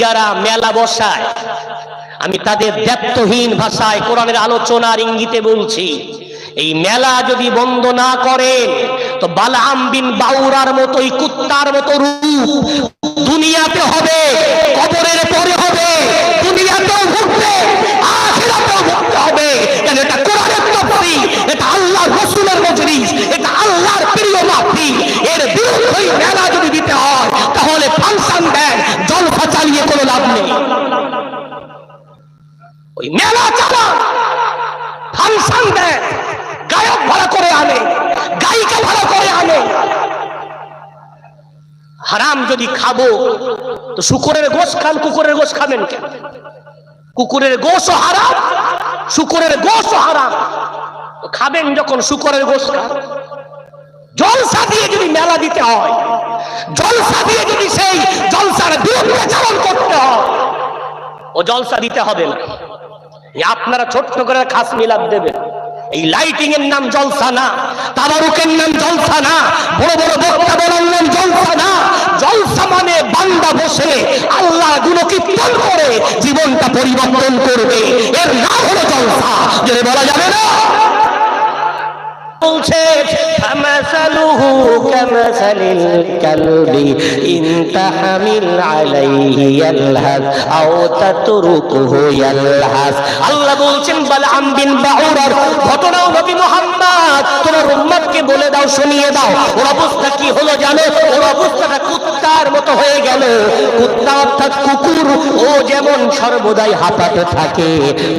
যারা মেলা বসায়, আমি তাদের দ্ব্যর্থহীন ভাষায় কোরআনের আলোচনার ইঙ্গিতে বলছি, এই মেলা যদি বন্ধ না করেন, তো বালাম বিন বাউরার মতোই কুত্তার মতো রূপ দুনিয়াতে হবে, কবরের পরে হবে, দুনিয়াতেও হবে। কেন এটা কোরআনের এটা আল্লাহর রাসূলের মজলিস, এটা আল্লাহর প্রিয় এর বিরুদ্ধে মেলা যদি দিতে হয়, তাহলে ফাংশন দেন চালিয়ে কোনো লাভ নেই। ওই মেলা চালান ফাংশন দেন গায়ক ভাড়া করে আনে, গায়িকা ভাড়া করে আনে। হারাম যদি খাব, তো শুকুরের গোশ খান, কুকুরের গোশ খাবেন কেন? কুকুরের গোশও হারাম, শুকুরের গোশও হারাম। খাবেন যখন শুকুরের গোশ খান। জলসা দিয়ে যদি মেলা দিতে হয় জলসা দিয়ে যদি সেই জলসার বিরুদ্ধে চালন করতে হয়। ও জলসা দিতে হবে না। আপনারা ছোট্ট করে খাস মিলাপ দেবেন। এই লাইটিং এর নাম জলসা না, তাবারুকের নাম জলসা না, বড় বড় বক্তা বলার নাম জলসা না। জলসা মানে বান্দা বসে আল্লাহগুলো কীর্তন করে, জীবনটা পরিবর্তন করবে। এর নাম হলো জলসা। যদি বলা যাবে না? বলছে, ফামাসালুহু কামাসালিল কালবি ইন আলাইহি আও তাতরুকুহু আল্লাহ বলছেন বালআম বিন বাউরার, ঘটনাও নবী মুহাম্মদ, তোমার উম্মতকে বলে দাও, শুনিয়ে দাও। ওর অবস্থা কি হলো জানো? ওর অবস্থাটা কুত্তার মতো হয়ে গেল। কুত্তা অর্থাৎ কুকুর, ও যেমন সর্বদাই হাঁপাতে থাকে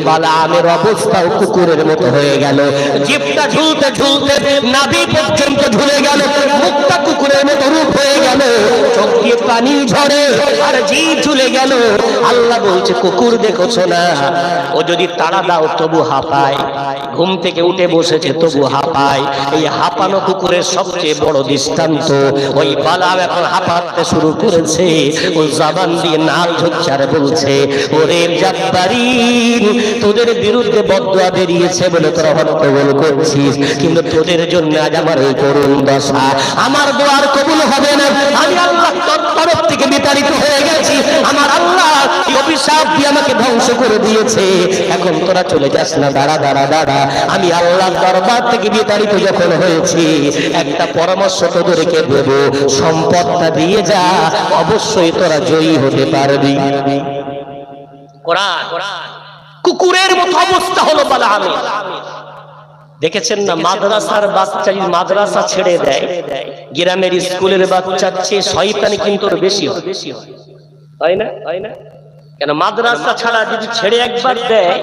বালামের অবস্থাও কুকুরের মতো হয়ে গেল। জিপটা ঝুলতে ঝুলতে নাভি পর্যন্ত ঝুলে গেল মুখটা কুকুরের মতো রূপ হয়ে গেল। চোখ দিয়ে পানি ঝরে, আর জিভ ঝুলে গেল। আল্লাহ বলছে, কুকুর দেখছ না? ও যদি তাড়া দাও, তবু হাঁপায়। ঘুম থেকে উঠে বসেছে, তবু হাঁপায়। এই হাঁপানো কুকুরের সবচেয়ে বড় দৃষ্টান্ত, ওই বালাম এখন হাঁপাতে শুরু করেছে। ও জবান দিয়ে নাল ঝোচ্চার বলছে, ওরে জাব্বারি তোদের বিরুদ্ধে বদুয়া বেরিয়েছে বলে তোরা হট্টগোল করছিস। কিন্তু তোদের জন্য আজ আমার এই করুণ দশা। আমার দোয়ার কবুল হবে না। আমি আল্লাহ তোর তরফ থেকে বিতাড়িত হয়ে গেছি। আমার আল্লাহ অভিশাপ দিয়ে আমাকে ধ্বংস করে দিয়েছে। এখন তোরা চলে যাস না, দাঁড়া দাঁড়া দাঁড়া। আমি আল্লাহর দরবার থেকে বিতাড়িত যখন হয়েছি, একটা পরামর্শ তোদেরকে দেব। সম্পদটা দিয়ে যা, অবশ্যই তোরা জয়ী হতে পারবি। কুকুরের মতো অবস্থা হলো বলা আমি দেখেছেন না মাদ্রাসার বাচ্চা যদি মাদ্রাসা ছেড়ে দেয় গ্রামের স্কুলের বাচ্চার চেয়ে শয়তানি কিন্তু বেশি হয়। হয়। না? হয় না? কেন মাদ্রাসা ছাড়া যদি ছেড়ে একবার দেয়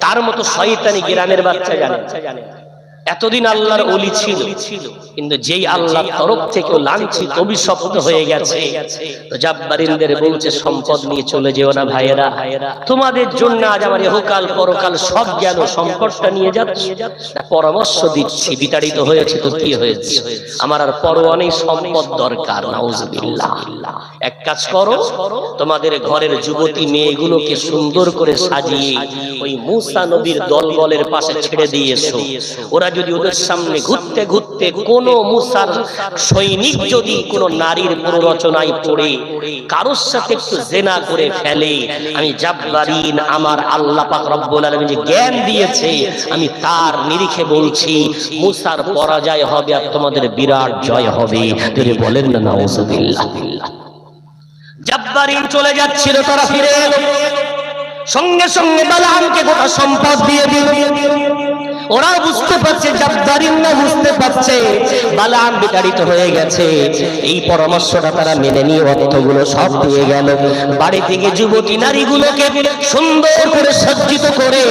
তার মতো শয়তানি গ্রামের বাচ্চা জানে। এতদিন আল্লাহর অলি ছিল কিন্তু যেই আল্লাহ তরফ থেকে লাঞ্ছিত অভিশপ্ত হয়ে গেছে জাব্বারিনদের বলছে সম্পদ নিয়ে চলে যেও না ভাইয়েরা। তোমাদের জন্য আজ আমার ইহকাল পরকাল সব জ্ঞান ও সম্পদটা নিয়ে যাচ্ছে। না, পরামর্শ দিচ্ছি বিতাড়িত হয়েছে তো কি হয়েছে আমার আর পরোয়ানেই সম্পদ দরকার নাউজুবিল্লাহ। এক কাজ করো তোমাদের ঘরের যুবতী মেয়েগুলোকে সুন্দর করে সাজিয়ে ওই মুসা নবীর দলবলের পাশে ছেড়ে দিয়েছ। ওরা যদি ওদের সামনে ঘুরতে ঘুরতে কোন মুসার সৈনিক যদি কোন নারীর প্ররোচনায় পড়ে, কারোর সাথে একটু জেনা করে ফেলে, আমি জাব্বারিন, আমার আল্লাহ পাক রব্বুল আলামিন যে জ্ঞান দিয়েছে, আমি তার নিরিখে বলছি, মুসার পরাজয় হবে আর তোমাদের বিরাট জয় হবে। তিনি বলেন না, নাউজুবিল্লাহ। জাব্বারিন চলে যাচ্ছিল, তারা ফিরে এলো। সঙ্গে সঙ্গে বালামকে গোটা সম্পদ দিয়ে দিল। ওরা বুঝতে পারছে জাবদারিন না বুঝতে পারছে। বালাম বিতাড়িত হয়ে গেছে। এই পরামর্শটা তারা মেনে নিয়ে অর্থগুলো সব দিয়ে গেল। বাড়ি থেকে যুবতী নারীগুলোকে সুন্দর করে সজ্জিত করে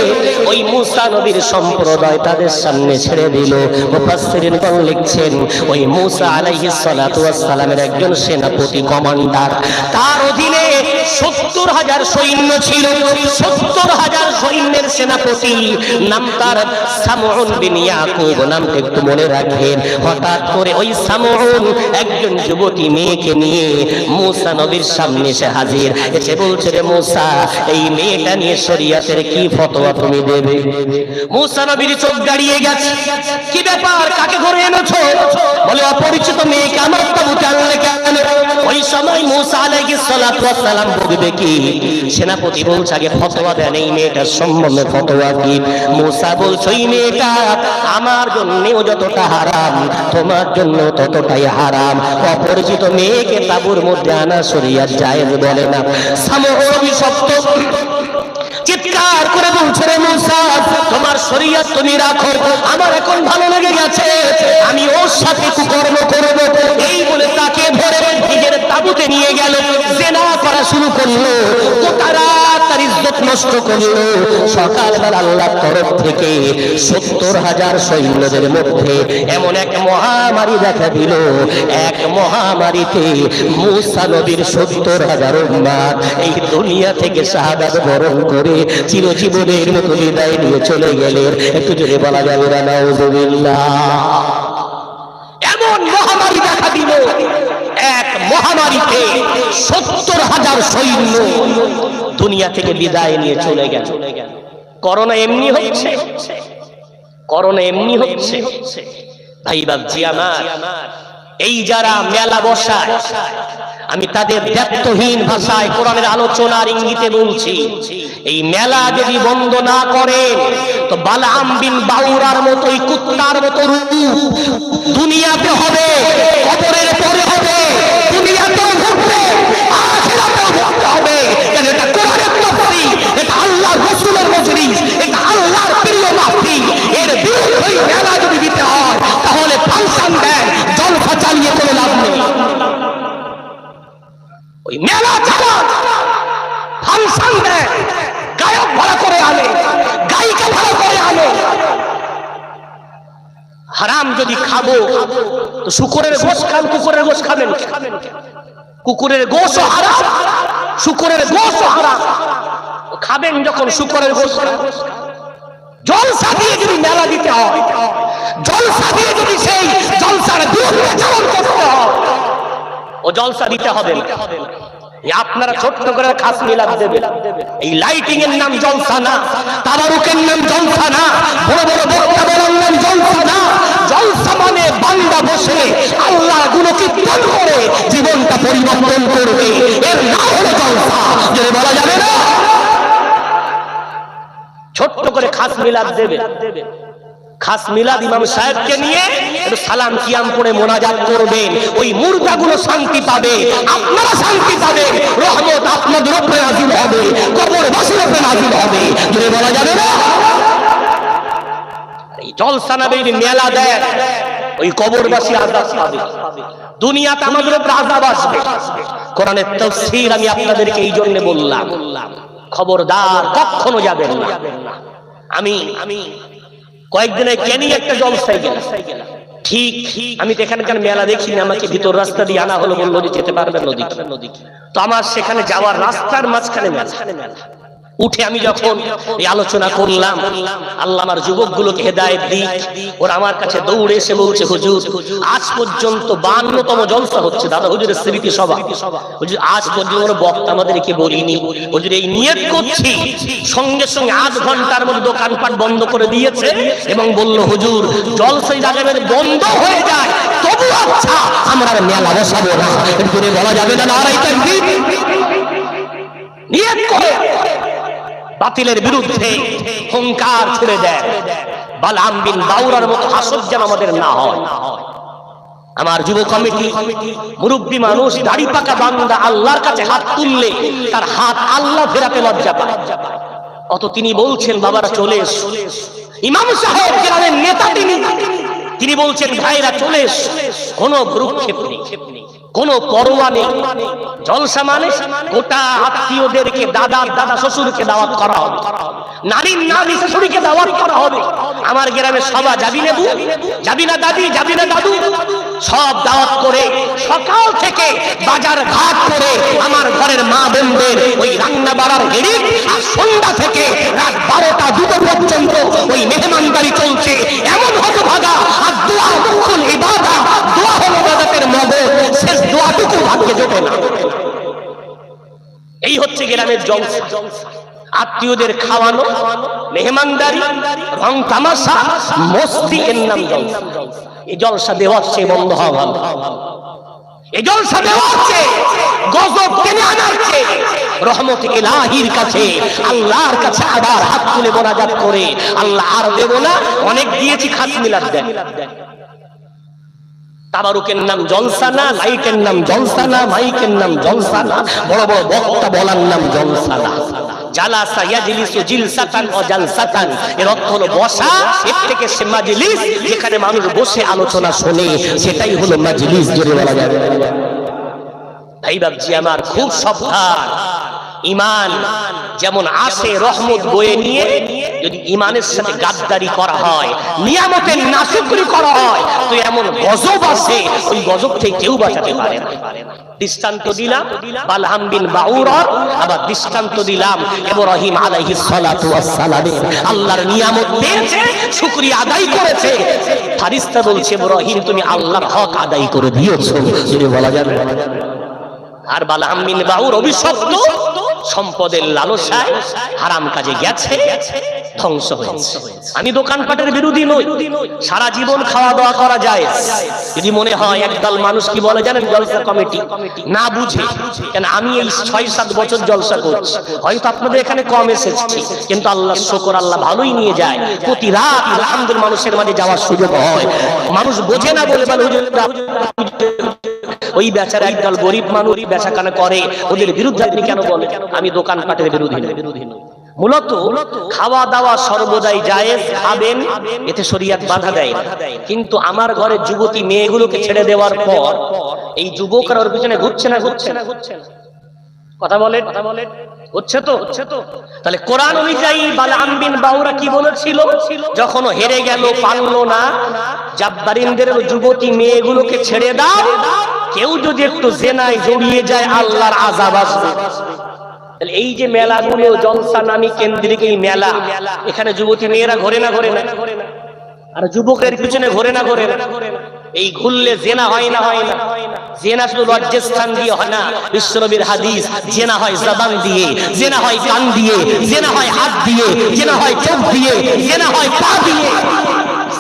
ওই মুসা নবীর সম্প্রদায় তাদের সামনে ছেড়ে দিল। মুফাসসিরিন কোন লিখছেন, ওই মুসা আলাইহিস সালাতু ওয়াস সালামের একজন সেনাপতি কমান্ডার। তার অধীনে সত্তর হাজার সৈন্য ছিল। সত্তর হাজার সৈন্যের সেনাপতি। নাম তার সামউন বিন ইয়াকুব নামটা একটু মনে রাখেন। হঠাৎ করে ওই সামউন এক একজন যুবতী মেয়েকে নিয়ে মুসা নবীর সামনে এসে হাজির। এসে বলছে রে মুসা, এই মেয়েটা নিয়ে শরিয়াতের কি ফতোয়া তুমি দেবে? মুসা নবীর চোখ দাঁড়িয়ে গেছে। কি ব্যাপার? কাকে ঘরে এনেছো? বলে, অপরিচিত মেয়েকে আমার তাবুতে আনলে কেন? ওই সময় মুসা আলাইহিস সালাতু ওয়াস সালাম বলবে কি, সেনাপতি বলছে, আগে ফতোয়া দেন, এই মেয়েটার সম্বন্ধে ফতোয়া কি? মুসা বলছে, ওই মেয়েটা আমার জন্যও যতটা হারাম, তোমার জন্য ততটাই হারাম। অপরিচিত মেয়েকে তাবুর মধ্যে আনা সরিয়া জায়েজ বলে না। সামগ্রী সত্য। চিৎকার করে বলছে রে মুসা, তোমার শরীয়ত তুমি রাখো, আমার এখন ভালো লেগে গেছে, আমি ওর সাথে কুকর্ম করব। এই বলে তাকে ধরে নিজের তাবুতে নিয়ে গেল, জেনা করা শুরু করল তারা তার ইজ্জত নষ্ট করল। আল্লাহর তরফ থেকে সত্তর হাজার সৈন্যদের মধ্যে এমন এক মহামারী দেখা দিল। এক মহামারীতে মুসা নবীর সত্তর হাজার উম্মাদ এই দুনিয়া থেকে শাহাদাত বরণ করে চিরজীবনের মতো বিদায় নিয়ে চলে গেলেন। একটু জোরে বলা যাবে না এমন মহামারী দেখা দিল। এক মহামারীতে সত্তর হাজার সৈন্য দুনিয়া থেকে বিদায় নিয়ে চলে গেল। করোনা এমনি হচ্ছে। করোনা এমনি হচ্ছে। ভাই বাবজি আমার এই যারা মেলা বসায়, আমি তাদের ব্যক্তহীন ভাষায় কোরআনের আলোচনার ইঙ্গিতে বলছি, এই মেলা যদি বন্ধ না করে তো বালাম বিন বাউরার মতোই কুত্তার মতো রূপ দুনিয়াতে হবে কবরের পরে হবে দুনিয়াতেও ঘটবে আখিরাতেও ঘটতে হবে কারণ এটা কোরআনের তফসির এটা আল্লাহর রাসূলের মজলিস এটা আল্লাহর প্রিয় মাহফিল এর বিরুদ্ধে মেলা যদি দিতে হয় তাহলে ফাংশন দেন জলসা চালিয়ে কোনো লাভ নেই ওই মেলা চালান ফাংশন দেয় গায়ক ভাড়া করে আনে, গায়িকা ভাড়া করে আনে। হারাম যদি খাব, তো শুকরের গোশ খান, কুকুরের গোশ খাবেন কুকুরের গোশও হারাম, শুকরের গোশও হারাম। খাবেন যখন শুকরের গোশ জলসা দিয়ে যদি মেলা দিতে হয়, জলসা দিয়ে যদি সেই জলসার বিরুদ্ধে চালন করতে হয় ও জলসা দিতে হবে। আপনারা ছোট্ট করে খাস মিলাপ দেবে এই লাইটিং এর নাম জলসা না, তাবারুকের নাম জলসা না, বড় বড় বক্তা বলার নাম জলসা না। জলসা মানে বান্দা বসে আল্লাহগুলো কীর্তন করে, জীবনটা পরিবর্তন করবে। এর নাম হলো জলসা। যদি বলা যাবে না? ছোট্ট করে খাস মিলাপ দেবে খাস মিলাদ ইমাম সাহেবকে নিয়ে একটু সালাম কিয়াম করে মোনাজাত করবেন। ওই মুর্দাগুলো শান্তি পাবে, আপনারা শান্তি পাবেন, রহমত আপনাদের উপরে নাজিল হবে কবর বাসীর উপরে নাজিল হবে। যদি বলা যাবে না? আমি আপনাদেরকে এই জন্য বললাম, খবরদার কখনো যাবেন না। আমি আমি কয়েকদিনে কেনি একটা জলসায় গেল? ঠিক, আমি তো এখানকার মেলা দেখিনি আমাকে ভিতর রাস্তা দিয়ে আনা হলো বলল যেতে পারবেন নদী তো আমার সেখানে যাওয়ার রাস্তার মাঝখানে মেলা। উঠে আমি যখন এই আলোচনা করলাম, আল্লাহ আমার যুবকগুলোকে হেদায়েত দিক। ওরা আমার কাছে দৌড়ে এসে বলছে, হুজুর, আজ পর্যন্ত বান্নতম জলসা হচ্ছে। দাদা, হুজুরের স্মৃতি সভা। হুজুর, আজ পর্যন্ত কোনো বক্তা আমাদেরকে বলিনি। হুজুর, এই নিয়ত করছি, সঙ্গে সঙ্গে আধ ঘণ্টার মধ্যে দোকানপাট বন্ধ করে দিয়েছে এবং বলল, হুজুর, জলসাই জাগাবের বন্ধ হয়ে যায়, তবু আচ্ছা আমরা মেলা বসাবো না। বলা যাবে না নিয়ত করে। বাতিলের বিরুদ্ধে হুঙ্কার ছুড়ে দেয়। বালাম বিন বাউরার মতো হাসদ যেন আমাদের না হয়। আমার যুব কমিটি, মুরব্বী মানুষ, দাড়ি পাকা বান্দা আল্লাহর কাছে হাত তুললে তার হাত আল্লাহ ফেরাতে লজ্জা পায়। অত তিনি বলছেন, বাবারা, চলে এসো। ইমাম সাহেব গ্রামের নেতা তিনি। তিনি বলছেন, ভাইরা, চলে এসো। কোনো ভ্রুক্ষেপ নেই। কোন পরোয়া নেই। জলসা মানে গোটা আত্মীয়দেরকে, দাদার দাদা শ্বশুরকে দাওয়াত করা হবে। নারীর নারী শ্বশুরকে দাওয়াত করা হবে। আমার গ্রামে সবা যাবি নেবু যাবি না দাদি, যাবি না দাদু? সব দাওয়াত করে সকাল থেকে বাজার ঘাট করে আমার ঘরের মা বোনদের ওই রান্না বাড়ার হেড়ি আর সন্ধ্যা থেকে রাত বারোটা দুটো পর্যন্ত ওই মেহমানদারি চলছে এমন হতভাগা আর দোয়া মুখুল ইবাদা দোয়া হলো ইবাদতের মগজ ভাগ্যে জোটে না এই হচ্ছে গ্রামের জলসা। আত্মীয়দের খাওয়ানো, মেহমানদারি, রং তামাশা, মস্তি এর নাম জলসা। এই জলসা দেওয়ার চেয়ে বন্ধ হওয়া আল্লাহ আর দেব না, অনেক দিয়েছি খাস মিলাদ দেন তাবারুকের নাম জলসা না লাইটের নাম জলসা না মাইকের নাম জলসা না বড় বড় বক্তা বলার নাম জলসা না জালাসা এর বসা মানুষ বসে আলোচনা শোনে, সেটাই হলো ভাই বাবজি আমার খুব সাবধান। ইমান যেমন আসে রহমত বয়ে নিয়ে যদি ইমানের সাথে গাদ্দারি করা হয়, নিয়ামতের নাশুকরি করা হয়, তো এমন গজব আছে, ওই গজব থেকে কেউ বাঁচাতে পারে না। দৃষ্টান্ত দিলাম, বালহাম বিন বাউরর, আবার দৃষ্টান্ত দিলাম ইব্রাহিম আলাইহিস সালাতু ওয়াস সালামের। আল্লাহর নিয়ামত পেয়েছে শুকরিয়া আদায় করেছে। ফারিস্তা বলছে, ইব্রাহিম, তুমি আল্লাহর হক আদায় করে দিয়েছ। যদি বলা যাবে। আর বালাহাম বিন বাউর অভিশপ্ত, সম্পদের লালসায় হারাম কাজে গেছে। ধ্বংস হয়েছে। আমি দোকানপাটের বিরোধী নই। সারা জীবন খাওয়া দাওয়া করা যায়। যদি মনে হয় একদল মানুষ কি বলে জানেন? জলসা কমিটি। না বুঝে। কেন আমি এই ছয় সাত বছর জলসা করছি। হয়তো আপনাদের এখানে কম এসেছি। কিন্তু আল্লাহ শকর আল্লাহ ভালোই নিয়ে যায়। প্রতি রাত আলহামদুল মানুষের মাঝে যাওয়ার সুযোগ হয়। মানুষ বোঝে না বলে বলে ওই বেচারা একদল গরিব মানুষ বেচা কানা করে। ওদের বিরুদ্ধে আপনি কেন বলেন? আমি দোকানপাটের বিরোধী নই। মূলত খাওয়া দাওয়া সর্বদাই জায়েজ, খাবেন, এতে শরীয়ত বাধা দেয় কিন্তু আমার ঘরে যুবতী মেয়েগুলোকে ছেড়ে দেওয়ার পর এই যুবকরা ওর পিছনে ঘুরছে না ঘুরছে না। ঘুরছে না কথা বলেন কথা বলেন। হচ্ছে তো? হচ্ছে তো তাহলে কোরআন অনুযায়ী বালাম বিন বাউরা কি বলেছিল? যখন হেরে গেল পারল না, জাব্বারিনদের যুবতী মেয়েগুলোকে ছেড়ে দাও। কেউ যদি একটু জেনায় জড়িয়ে যায়, আল্লাহর আজাব আসবে। এই যে মেলাগুলো জলসা নামি কেন্দ্রিক এই মেলা, এখানে যুবতী মেয়েরা ঘরে না ঘরে না? আর যুবকের পিছনে ঘরে না ঘরে না? এই ঘুরলে জেনা হয় না হয় না? জেনা শুধু লজ্জাস্থান দিয়ে হয় না? বিশ্বনবীর হাদিস, জেনা হয় জবান দিয়ে, জেনা হয় কান দিয়ে, জেনা হয় হাত দিয়ে, জেনা হয় চোখ দিয়ে, জেনা হয় পা দিয়ে।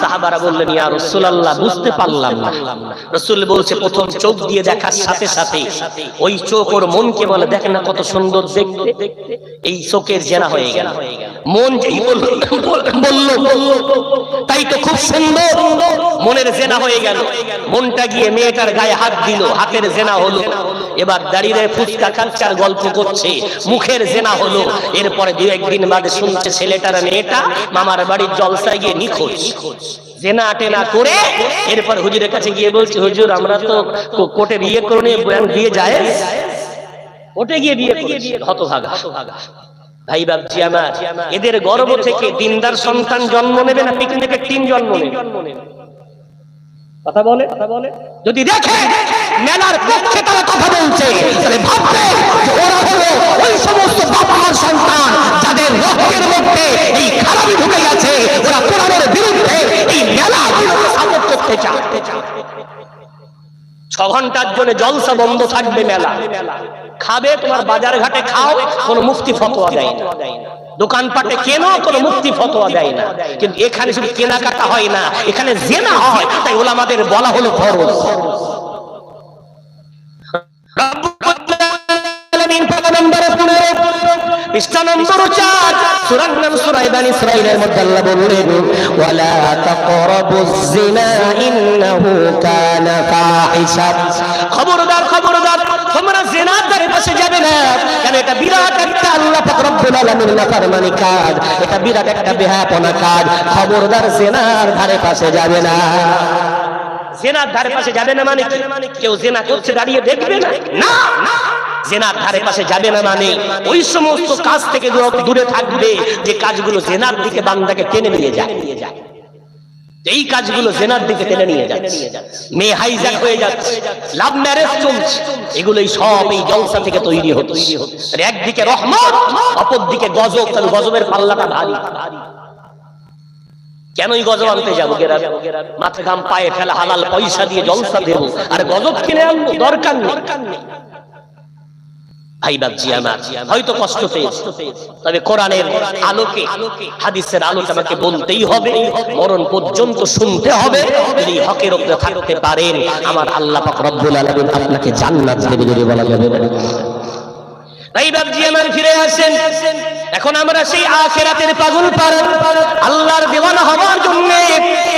সাহাবারা বললেন, ইয়া রাসূলুল্লাহ, বুঝতে পারলাম না। রাসূল বলছে, প্রথম চোখ দিয়ে দেখার সাথে সাথে ওই চোখ ওর মনকে বলে, দেখেন না কত সুন্দর দেখতে। এই চোখের জেনা হয়ে গেল। মন যেই বলল বলল, তাই তো খুব সুন্দর। মনের জেনা হয়ে গেল। মনটা গিয়ে মেয়েটার গায়ে হাত দিল, হাতের জেনা হলো। এবার দাঁড়িয়ে ফুচকা খাচ্চার গল্প করছে। মুখের জেনা হলো, এরপরে দু একদিন বাদে শুনছে ছেলেটার মেয়েটা মামার বাড়ির জলসায় গিয়ে নিখোঁজ। জেনা টেনা করে এরপর হুজুরের কাছে গিয়ে বলছে, হুজুর, আমরা তো কোর্টে বিয়ে করে নিয়ে বয়ান দিয়ে যায় ওটে গিয়ে বিয়ে করেছি। হতভাগা। ভাই বাবজি আমার, এদের গর্ব থেকে দিনদার সন্তান জন্ম নেবে না পিকনিকের টিম জন্ম নেবে কথা বলে কথা বলে। যদি দেখে মেলার পক্ষে তারা কথা বলছে, তাহলে ভাববে ওরা হলো ওই সমস্ত বাবার সন্তান যাদের রক্তের মধ্যে এই ঢুকে গেছে। ওরা কোরআনের বিরুদ্ধে এই মেলা সাপোর্ট করতে চায়। ছ ঘণ্টার জন্য জলসা বন্ধ থাকবে মেলা মেলা। খাবে তোমার বাজার ঘাটে খাও কোনো মুক্তি ফতোয়া দেয় না। দোকানপাটে কেনো কোনো মুক্তি ফতোয়া দেয় না। কিন্তু এখানে শুধু কেনাকাটা হয় না এখানে জেনা হয় তাই ওলামাদের বলা হলো ফরজ। আলামিন পারা নম্বরে পনেরো পৃষ্ঠা নম্বর চার সূরার নাম সূরা বানি ইসরাঈলের মধ্যে আল্লাহ বললেন ওয়ালা তাকরাবুজ জিনা ইন্নাহু কানা ফাহিশা খবরদার খবরদার তোমরা জিনার ধারে পাশে যাবে না কারণ এটা বিরাট একটা আল্লাহ পাক রব্বুল আলামিন নাফরমানি কাজ। এটা বিরাট একটা বেহাপনা কাজ। খবরদার জিনার ধারে পাশে যাবে না। ধারে পাশে যাবে না মানে? কেউ করছে দাঁড়িয়ে দেখবে না? না! জেনার ধারে পাশে যাবে না মানে ওই সমস্ত কাজ থেকে দূরে থাকবে যে কাজগুলো জেনার দিকে বান্দাকে টেনে নিয়ে যায়। এই কাজগুলো জেনার দিকে টেনে নিয়ে যাচ্ছে। মেয়ে হাইজ্যাক হয়ে যাচ্ছে। লাভ ম্যারেজ চলছে। এগুলোই সব এই জলসা থেকে তৈরি হচ্ছে। একদিকে রহমত অপর দিকে গজব। তাহলে গজবের পাল্লাটা ভারী। কেনই গজব আনতে যাব গেরাবে মাথা ঘাম পায়ে ফেলা হালাল পয়সা দিয়ে জলসা দেবো। আর গজব কিনে আনব দরকার নেই। ভাই আমার হয়তো তবে কোরআনের আলোকে, হাদিসের আলোকে আমাকে বলতেই হবে, মরণ পর্যন্ত শুনতে হবে, যদি হকের উপরে থাকতে পারেন, আমার আল্লাহ পাক রব্বুল আলামিন আপনাকে জান্নাত দেবে বলা যাবে ভাই আমার ফিরে আসেন। এখন আমরা সেই আখেরাতের পাগল পারেন আল্লাহর দেওয়ানা হওয়ার জন্য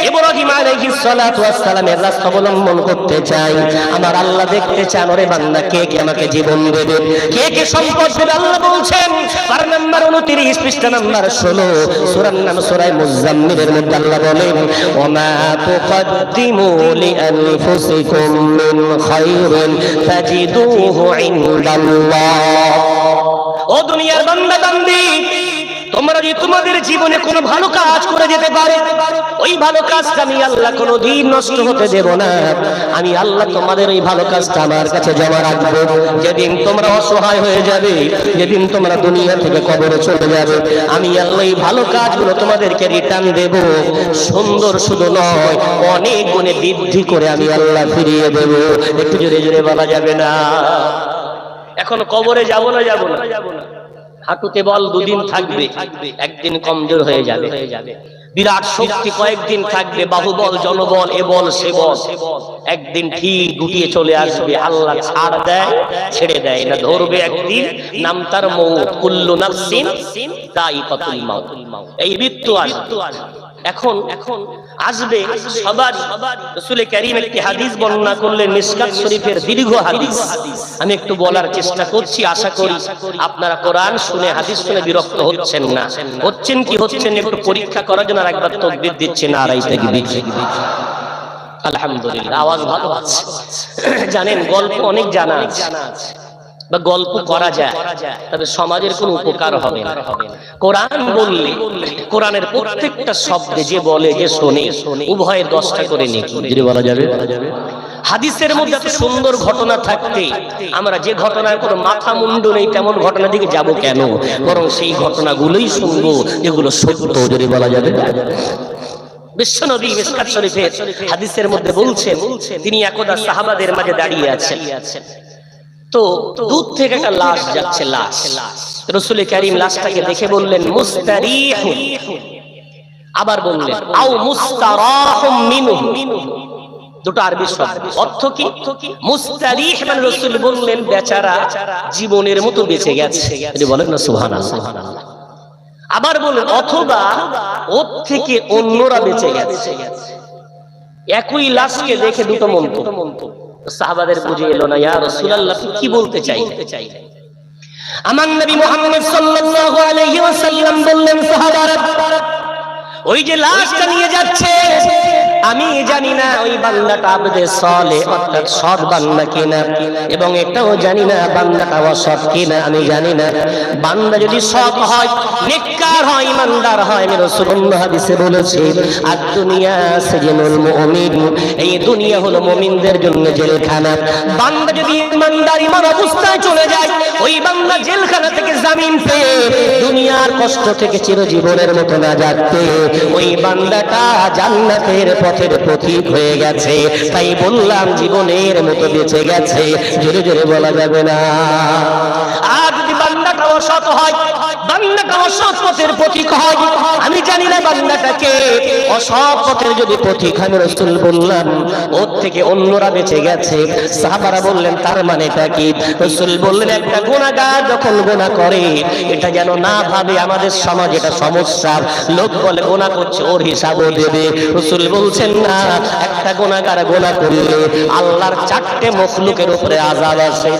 ইব্রাহিম আলাইহিস সালাতু ওয়াস সালামের রাস্তা অবলম্বন করতে চাই। আমার আল্লাহ দেখতে চান, ওরে বান্দা, কে কে আমাকে জীবন দেবে? কে কে সম্পদ দেবে? আল্লাহ বলছেন পার নাম্বার 29 পৃষ্ঠা নাম্বার 16 সূরার নাম সূরা মুজাম্মিলের মধ্যে আল্লাহ বলেন, ওমা তুকদ্দিমু লিআনফুসিকুম মিন তাজিদুহু ইনদাল্লাহ। ও দুনিয়ার বান্দা বান্দি তোমরা যদি তোমাদের জীবনে কোনো ভালো কাজ করে যেতে পারে, ওই ভালো কাজটা আমি আল্লাহ কোনো দিন নষ্ট হতে দেব না। আমি আল্লাহ তোমাদের ওই ভালো কাজটা আমার কাছে জমা রাখব। যেদিন তোমরা অসহায় হয়ে যাবে, যেদিন তোমরা দুনিয়া থেকে কবরে চলে যাবে, আমি আল্লাহ এই ভালো কাজগুলো তোমাদেরকে রিটার্ন দেব। সুন্দর শুধু নয়, অনেক গুণে বৃদ্ধি করে আমি আল্লাহ ফিরিয়ে দেব। একটু জোরে জোরে বলা যাবে না? এখন কবরে যাব না যাব না। হাঁটুতে বল দুদিন থাকবে, একদিন কমজোর হয়ে যাবে। বিরাট শক্তি কয়েকদিন থাকবে, বাহুবল, জনবল, এ বল, সে বল। একদিন ঠিক গুটিয়ে চলে আসবে, আল্লাহ ছাড় দেয়, ছেড়ে দেয় না, ধরবে একদিন, নাম তার মৌত কুল্লু নাফসিন দাইকাতুল মাউত। এই মৃত্যু আসবে। এখন এখন আসবে সবার রসুল করিম একটি হাদিস বর্ণনা করলেন মিসকাত শরীফের দীর্ঘ হাদিস। আমি একটু বলার চেষ্টা করছি, আশা করি আপনারা কোরআন শুনে, হাদিস শুনে বিরক্ত হচ্ছেন না। হচ্ছেন কি হচ্ছেন একটু পরীক্ষা করার জন্য আর একবার তকবির দিচ্ছেন এই তাকবীর। আলহামদুলিল্লাহ, আওয়াজ ভালো আছে। জানেন, গল্প অনেক জানা আছে। বা গল্প করা যায় তবে সমাজের কোনো উপকার হবে না। কোরআন বললে কোরআনের প্রত্যেকটা শব্দে যে বলে যে শোনে উভয়ের দশটা করে নেকি। যদি বলা যাবে? হাদিসের মধ্যে এত সুন্দর ঘটনা থাকতে আমরা যে ঘটনার কোনো মাথা মুন্ডু নেই তেমন ঘটনা দিকে যাব কেন? বরং সেই ঘটনাগুলোই শুনব যেগুলো সত্য। যদি বলা যাবে? বিশ্বনবী মিসকাত শরীফের হাদিসের মধ্যে বলছেন তিনি একদা সাহাবাদের মাঝে দাঁড়িয়ে আছেন। তো দূর থেকে একটা লাশ যাচ্ছে লাশ রসুল করিম লাশটাকে দেখে বললেন মুস্তারিহ আবার বললেন আও মুস্তারাহুম মিনহু দুটো আরবি শব্দ। অর্থ কি? মুস্তারিহ মানে রসুল বললেন বেচারা জীবনের মতো বেঁচে গেছে। যদি বলেন না সুবহানাল্লাহ। আবার বলেন অথবা ওর থেকে অন্যরা বেঁচে গেছে। একই লাশকে দেখে দুটো মন্তব্য সাহাবাদের বুঝে এলো না ইয়া রাসূলুল্লাহ কি বলতে চাই আমার নবী মুহাম্মদ সাল্লাল্লাহু আলাইহি ওয়াসাল্লাম বললেন সাহাবারা ওই যে লাশটা নিয়ে যাচ্ছে আমি জানি না ওই বান্দাটা আবদে সলে অর্থাৎ সৎ বান্দা কিনা, এবং এটাও জানি না বান্দাটা অসৎ কিনা, আমি জানি না। বান্দা যদি সৎ হয় নেককার হয়, ইমানদার হয়, আমি রাসূলুল্লাহ হাদিসে বলেছি আর দুনিয়া সিজনুল মুমিন এই দুনিয়া হলো মুমিনদের জন্য জেলখানা। বান্দা যদি ইমানদার, ইমান অবস্থায় চলে যায়, ওই বান্দা জেলখানা থেকে জামিন পেয়ে দুনিয়ার কষ্ট থেকে চিরজীবনের মতো না যাচ্ছে ওই বান্দাটা জান্নাতের পথের প্রতীক হয়ে গেছে। তাই বললাম, জীবনের মতো বেঁচে গেছে। জোরে জোরে বলা যাবে না। বান্দাটা হয় অসৎ পথের প্রতীক হয়। আমি জানি না বান্দাটাকে অসৎ পথের যদি প্রতীক আমি রসুল বললাম ওর থেকে অন্যরা বেঁচে গেছে। সাহাবারা বললেন, তার মানেটা কি? রসুল বললেন, একটা গুণাগার যখন গুণা করে, এটা যেন না ভাবে আমাদের সমাজ এটা সমস্যা। লোক বলে গোনা করছে, ওর হিসাবও দেবে। রসুল বলছেন, না, একটা গোনাগার গোনা করলে আল্লাহর চারটে মখলুকের উপরে আজাব আছে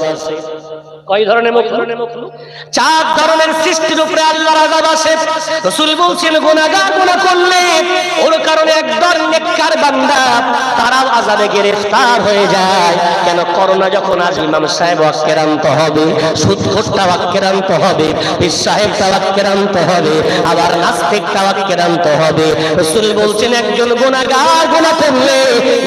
কয় ধরনের মখলুক চার ধরনের সৃষ্টির উপরে আল্লাহর আযাব আসে। রাসূল বলছেন গুনাহগার গুনাহ করলে ওর কারণে একদল নেককার বান্দা তারাও আযাবে গ্রেফতার হয়ে যায়। কেন? করোনা যখন আজ ইমাম সাহেব আক্রান্ত হবে সুদখোরটা আক্রান্ত হবে পীর সাহেবটা আক্রান্ত হবে আবার আক্রান্ত হবে। রাসূল বলছেন একজন গুনাহগার গুনাহ করলে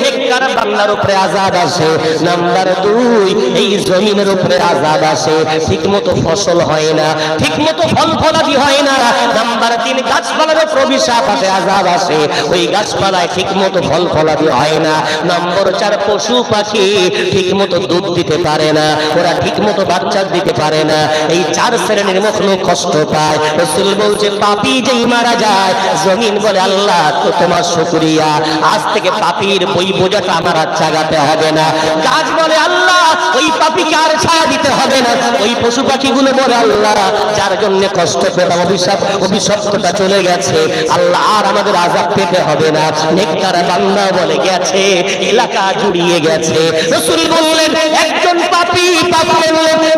নেককার বান্দার উপরে আযাব আসে। নাম্বার দুই এই জমিনের উপরে আযাব আসে ঠিক মতো ফসল হয় না ঠিক মতো ফল ফলাদি হয় না। নাম্বার তিন গাছপালার প্রবিশাপ আসে আজাব আসে ওই গাছপালায় ঠিক মতো ফল ফলাদি হয় না। নম্বর চার, পশু পাখি ঠিক মতো দুধ দিতে পারে না। ওরা ঠিক মতো বাচ্চা দিতে পারে না। এই চার শ্রেণির মখলুক কষ্ট পায়। রসুল বলছে, পাপি যেই মারা যায়, জমিন বলে, আল্লাহ, তো তোমার শুকরিয়া। আজ থেকে পাপির বই বোঝাটা আমার আর চাগাতে হবে না। গাছ বলে, আল্লাহ, ওই পাপিকে আর ছায়া দিতে হবে না। ওই পশু পাখিগুলো বলে, আল্লাহ, যার জন্য কষ্ট পেলাম, অভিশাপ, অভিশপ্তটা চলে গেছে। আল্লাহ, আর আমাদের আজাব পেতে হবে না। নেককার বান্দা বলে, গেছে, এলাকা জুড়িয়ে গেছে। রসুল বললেন, একজন পাপি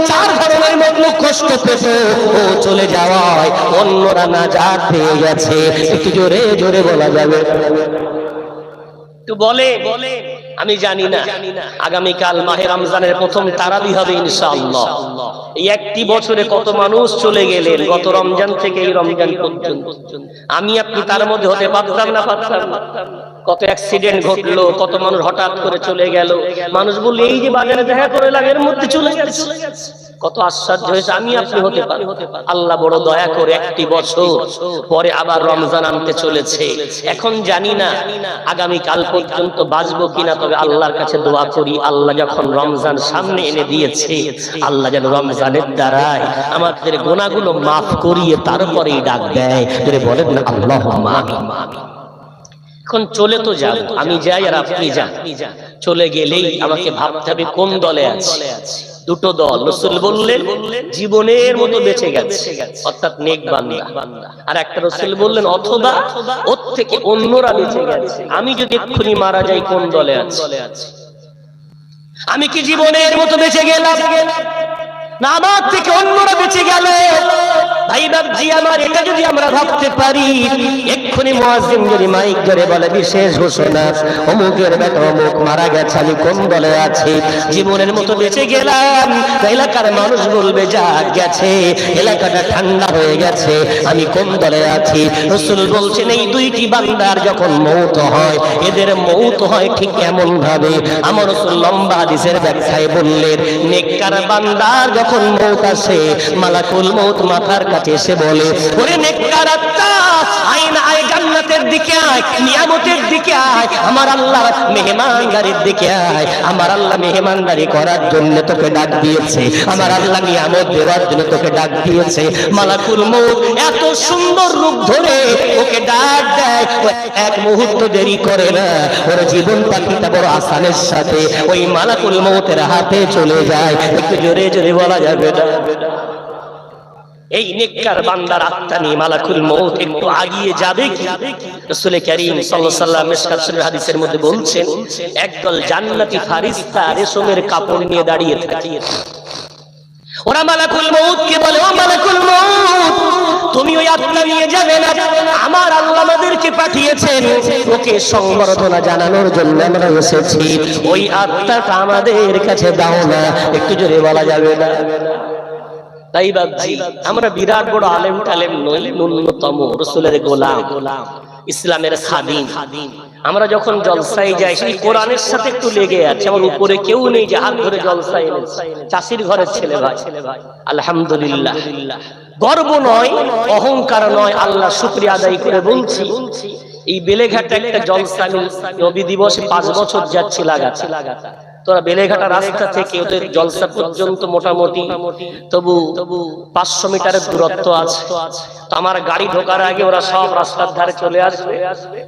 চার ধরনের মতলব কষ্ট পেত। ও চলে যাওয়ায় অন্যরা না যা পেয়ে গেছে। একটু জোরে জোরে বলা যাবে। একটু বলে বলে। আমি জানি না। আগামীকাল মাহে রমজানের প্রথম তারাবি হবে ইনশাআল্লাহ। এই একটি বছরে কত মানুষ চলে গেলেন, গত রমজান থেকে এই রমজান পর্যন্ত। আমি আপনি তার মধ্যে হতে পারতাম না, পারতাম কত অ্যাক্সিডেন্ট ঘটলো, কত মানুষ হঠাৎ করে চলে গেল। মানুষ বলল, এই যে বাজারে দেখা করে লাগে এর মধ্যে চলে গেছে। কত আশ্চর্য হয়েছে। আমি আপনি হতে পারি আল্লাহ বড় দয়া করে একটি বছর পরে আবার রমজান আনতে চলেছে। এখন জানি না আগামী কাল পর্যন্ত বাঁচবো কিনা তবে আল্লাহর কাছে দোয়া করি। আল্লাহ যখন রমজান সামনে এনে দিয়েছে আল্লাহ যেন রমজানের দ্বারায় আমাদের গোনাগুলো মাফ করিয়ে তারপরেই ডাক দেয়। বলেন না আল্লাহ এখন চলে তো যাব। আমি যাই আর আপনি যান। চলে গেলেই আমাকে ভাবতে হবে কোন দলে আছে। দুটো দল। রসুল বললেন জীবনের মতো বেঁচে গেছে। অর্থাৎ নেক বান্দা। আর একটা রসুল বললেন অথবা ওর থেকে অন্যরা বেঁচে গেছে। আমি যদি এক্ষুনি মারা যাই কোন দলে আছে? আমি কি জীবনের মতো বেঁচে গেলাম? না আমার থেকে অন্যরা বেঁচে গেল। ভাই আমার এটা যদি আমরা ভাবতে পারি, এক্ষুনি যদি মাইক ধরে বলে, বিশেষ ঘোষণা, অমুকের বেটা অমুক মারা গেছে, আমি কোন দলে আছি? জীবনের মতো বেঁচে গেলাম এলাকার মানুষ বলবে, যা গেছে, এলাকাটা ঠান্ডা হয়ে গেছে, আমি কোন দলে আছি? রসুল বলছেন, এই দুইটি বান্দার যখন মৌত হয়, এদের মৌত হয় ঠিক এমন ভাবে আমার রসুল লম্বা হাদিসের ব্যাখ্যায় বললেন, নেককার বান্দার যখন মৌত আসে, মালাকুল মৌত মাথার কাছে এসে বলে, ওরে নেককার আত্মা, আইন আয়, জান্নাতের দিকে আয়, নিয়ামতের দিকে আয়, আমার আল্লাহ মেহমানদারির দিকে আয়, আমার আল্লাহ মেহমানদারি করার জন্য তোকে ডাক দিয়েছে, আমার আল্লাহ নিয়ামত দেওয়ার জন্য তোকে ডাক দিয়েছে, মালাকুল মৌত এত সুন্দর রূপ ধরে ওকে ডাক দেয় এক মুহূর্ত দেরি করে না, ওর জীবন পাখিটা বড় আসানের সাথে ওই মালাকুল মৌতের হাতে চলে যায়, একটু জোরে জোরে বলা যাবে না? এই নেককার বান্দার আত্মা নিয়ে মালাকুল মৌত একটু আগিয়ে যাবে কি? রাসূল করিম সাল্লাল্লাহু আলাইহি ওয়াসাল্লাম হাদিসের মধ্যে বলছেন, একদল জান্নাতি ফারিস্তা রেশমের কাপড় নিয়ে দাঁড়িয়ে থাকে। ওরা মালাকুল মৌতকে বলে, ও মালাকুল মৌত তুমি ওই আত্মা নিয়ে যাবে না। আমার আল্লাহ আমাদেরকে পাঠিয়েছেন। ওকে সংবর্ধনা জানানোর জন্য আমরা এসেছি। ওই আত্মাটা আমাদের কাছে দাও না। একটু জোরে বলা যাবে না? তাই ভাবছি আমরা বিরাট বড় আলেম টালেম নই, ন্যূনতম রসুলের গোলাম, ইসলামের খাদিম। আমরা যখন জলসায় যাই, সেই কোরআনের সাথে একটু লেগে আছে। আমার উপরে কেউ নেই যে হাত ধরে এনেছে চাষির ঘরের ছেলে ভাই। ভাই আলহামদুলিল্লাহ। গর্ব নয়, অহংকার নয়, আল্লাহ শুক্রিয়া আদায় করে বলছি, এই বেলেঘাটে একটা জলসা নবী দিবসে পাঁচ বছর যাচ্ছি লাগাচ্ছি লাগাতা তোরা বেলেঘাটা রাস্তা থেকে ওদের জলসা পর্যন্ত মোটামুটি, তবু তবু পাঁচশো মিটারের দূরত্ব আছে। আমার গাড়ি ঢোকার আগে ওরা সব রাস্তার ধারে চলে আসবে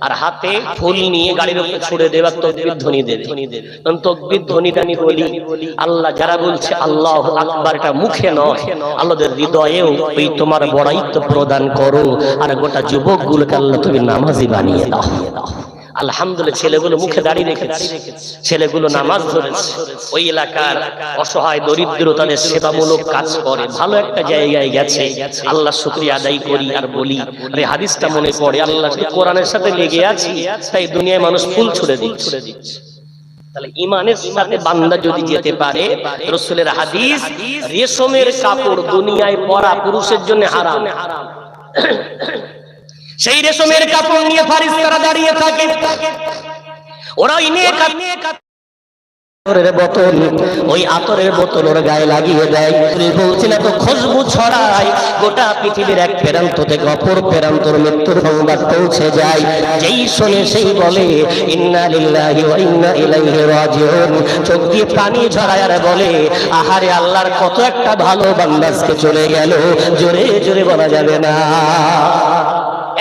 আর হাতে ফুল নিয়ে গাড়ির উপরে ছুড়ে দেবে আর তকবির ধ্বনি দেবে। কারণ তকবির ধ্বনিটা আমি বলি, আল্লাহ যারা বলছে আল্লাহ আকবার, এটা মুখে নয়। আল্লাহদের হৃদয়েও ওই তোমার বড়াইত্ব প্রদান করো। আর গোটা যুবকগুলোকে আল্লাহ তুমি নামাজি বানিয়ে দাও। আলহামদুলিল্লাহ, ছেলেগুলো মুখে দাঁড়িয়ে রেখেছে। ছেলেগুলো নামাজ ধরেছে। ওই এলাকার অসহায় দরিদ্র তাদের সেবামূলক কাজ করে। ভালো একটা জায়গায় গেছে। আল্লাহ শুক্রিয়া আদায় করি আর বলি, আরে হাদিসটা মনে পড়ে, আল্লাহ কোরআনের সাথে লেগে আছি, তাই দুনিয়ায় মানুষ ফুল ছুড়ে দিচ্ছে। তাহলে সাথে বান্দা যদি যেতে পারে হাদিস, রেশমের কাপড় দুনিয়ায় পরা পুরুষের জন্য হারাম। সেই রেশমের কাপড় নিয়ে ফারিস্তারা দাঁড়িয়ে থাকে। ওরা বোতল, ওই আতরের বোতল ওর গায়ে লাগিয়ে দেয়। বলছিল তো খুশবু ছড়ায়, গোটা পৃথিবীর এক থেকে অপর মৃত্যুর সংবাদ পৌঁছে যায়। যেই শোনে সেই বলে, ইন্না চোখ দিয়ে পানি ঝরায় আর বলে, আহারে আল্লাহর কত একটা ভালো বান্দাজকে চলে গেল। জোরে জোরে বলা যাবে না।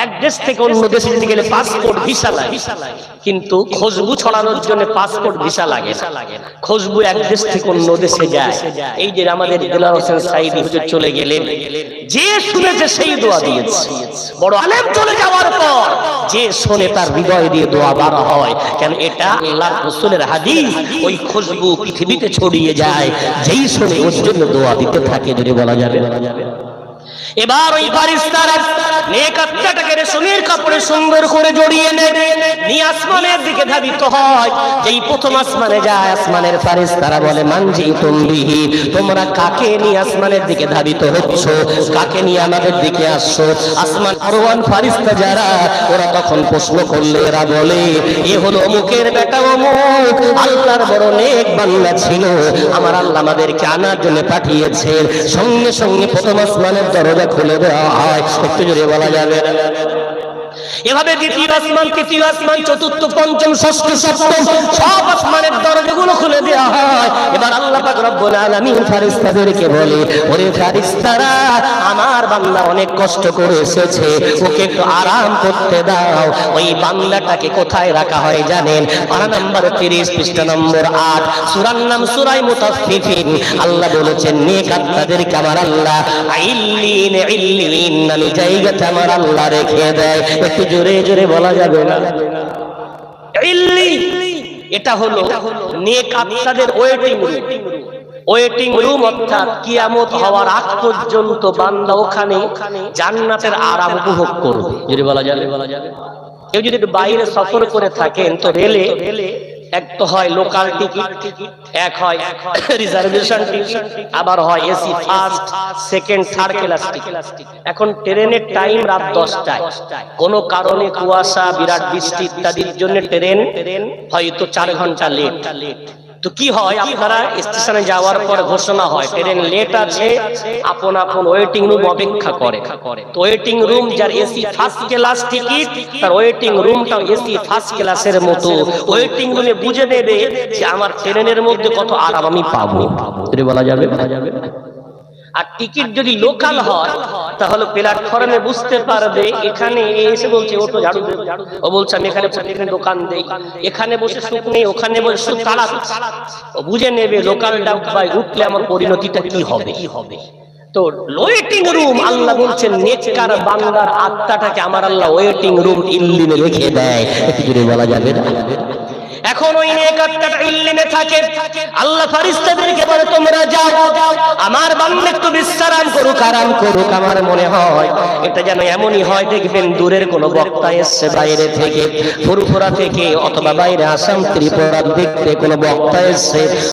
এক দেশ থেকে অন্য দেশে যেতে গেলে পাসপোর্ট ভিসা লাগে। কিন্তু খুশবু ছড়ানোর জন্য পাসপোর্ট ভিসা লাগে। খুশবু এক দেশ থেকে অন্য দেশে যায়। এই যে আমাদের দিলার হোসেন সাইদি হুজুর চলে গেলেন। যে শুনেছে সেই দোয়া দিয়েছে। বড় আলেম চলে যাওয়ার পর যে শোনে তার হৃদয় দিয়ে দোয়া বার হয়। কেন এটা আল্লাহর রসুলের হাদিস। ওই খুশবু পৃথিবীতে ছড়িয়ে যায়। যেই শোনে ওর জন্য দোয়া দিতে থাকে, যদি বলা যাবে বলা যাবে। এবার ওই ফারিস্তারা নেক আত্মাটাকে রেশমের কাপড়ে সুন্দর করে জড়িয়ে নেয় নিয়ে আসমানের দিকে ধাবিত হয়। যেই প্রথম আসমানে যায়, আসমানের বলে, মানজি তোমরা কাকে নিয়ে আসমানের দিকে ধাবিত হচ্ছ? কাকে নিয়ে আমাদের দিকে আসছো? আসমান আরোয়ান ফারিস্তা যারা, ওরা তখন প্রশ্ন করলে, এরা বলে, এ হলো অমুকের বেটা অমুক, আল্লাহর বড় নেক বান্দা ছিল। আমার আল্লাহ আমাদেরকে আনার জন্য পাঠিয়েছেন। সঙ্গে সঙ্গে প্রথম আসমানের খুলে দেওয়া হয়। একটু জোরে বলা যাবে। এভাবে দ্বিতীয় আসমান, তৃতীয় আসমান, চতুর্থ, পঞ্চম, ষষ্ঠ, সপ্তম, সব আসমানের দরজাগুলো খুলে দেওয়া হয়। এবার আল্লাহ পাক রব্বুল আলামিন ফেরেশতাদেরকে বলে, ওরে ফেরেশতারা, আমার বান্দা অনেক কষ্ট করে এসেছে, ওকে একটু আরাম করতে দাও। ওই বান্দাটাকে কোথায় রাখা হয় জানেন? পারা নাম্বার 30 পৃষ্ঠা নম্বর 8 সূরার নাম সূরাই মুতাফফিফিন। আল্লাহ বলেছেন, নেক আত্মাদেরকে আমার আল্লাহ ইল্লিন ইল্লিন নামে জায়গাতে আমার আল্লাহ রেখে দেয়। একটু জোরে জোরে বলা যাবে না। এটা হলো নেক আত্মাদের ওয়েটিং রুম। ওয়েটিং রুম অর্থাৎ কিয়ামত হওয়ার আগ পর্যন্ত বান্দা ওখানে জান্নাতের আরাম উপভোগ করবে। যদি বলা যাবে। কেউ যদি একটু বাইরে সফর করে থাকেন তো রেলে এক তো হয় লোকাল টিকিট এক হয় রিজার্ভেশন টিকিট আবার হয় AC first second third class ticket এখন ট্রেনের টাইম রাত দশটায়। কোনো কারণে কুয়াশা, বিরাট বৃষ্টি ইত্যাদির জন্য ট্রেন হয়তো চার ঘণ্টা লেট তো কি হয় আপনারা স্টেশনে যাওয়ার পর ঘোষণা হয় ট্রেন লেট আছে, আপন আপন ওয়েটিং রুম অপেক্ষা করে। তো ওয়েটিং রুম যার এসি ফার্স্ট ক্লাস টিকিট তার ওয়েটিং রুমটা এসি ফার্স্ট ক্লাসের মতো। ওয়েটিং রুমে বুঝে নেবে যে আমার ট্রেনের মধ্যে কত আরাম আমি পাবো। বলা যাবে বলা যাবে? আর টিকিট যদি লোকাল হয়, তাহলে প্ল্যাটফর্মে বুঝতে পারবে, এখানে এসে বলছে ওটো ঝাড়ু ও বলছে, আমি এখানে দোকান দেই। এখানে বসে সুখ নেই, ওখানে বসে সুখ ও বুঝে নেবে, লোকাল ডাব্বায় উঠলে আমার পরিণতিটা কি হবে? কি হবে তো ওয়েটিং রুম আল্লাহ বলছেন নেককার বান্দার আত্মাটাকে আমার আল্লাহ ওয়েটিং রুম ইল্লিনে রেখে দেয়। বলা যাবে না? এখন ওই নেকাতটা ইল্লিনে থাকে। আল্লাহ ফারিস্তাদেরকে বলে, তোমরা যাও আমার বান্দা একটু বিশ্রাম করুক, আরাম করুক, আমার মনে হয় এটা যেন এমনই হয়, দেখবেন দূরের কোনো বক্তা এসছে বাইরে থেকে, ফুরফুরা থেকে, অথবা বাইরে আসাম ত্রিপুরা দেখতে কোনো বক্তা এসছে।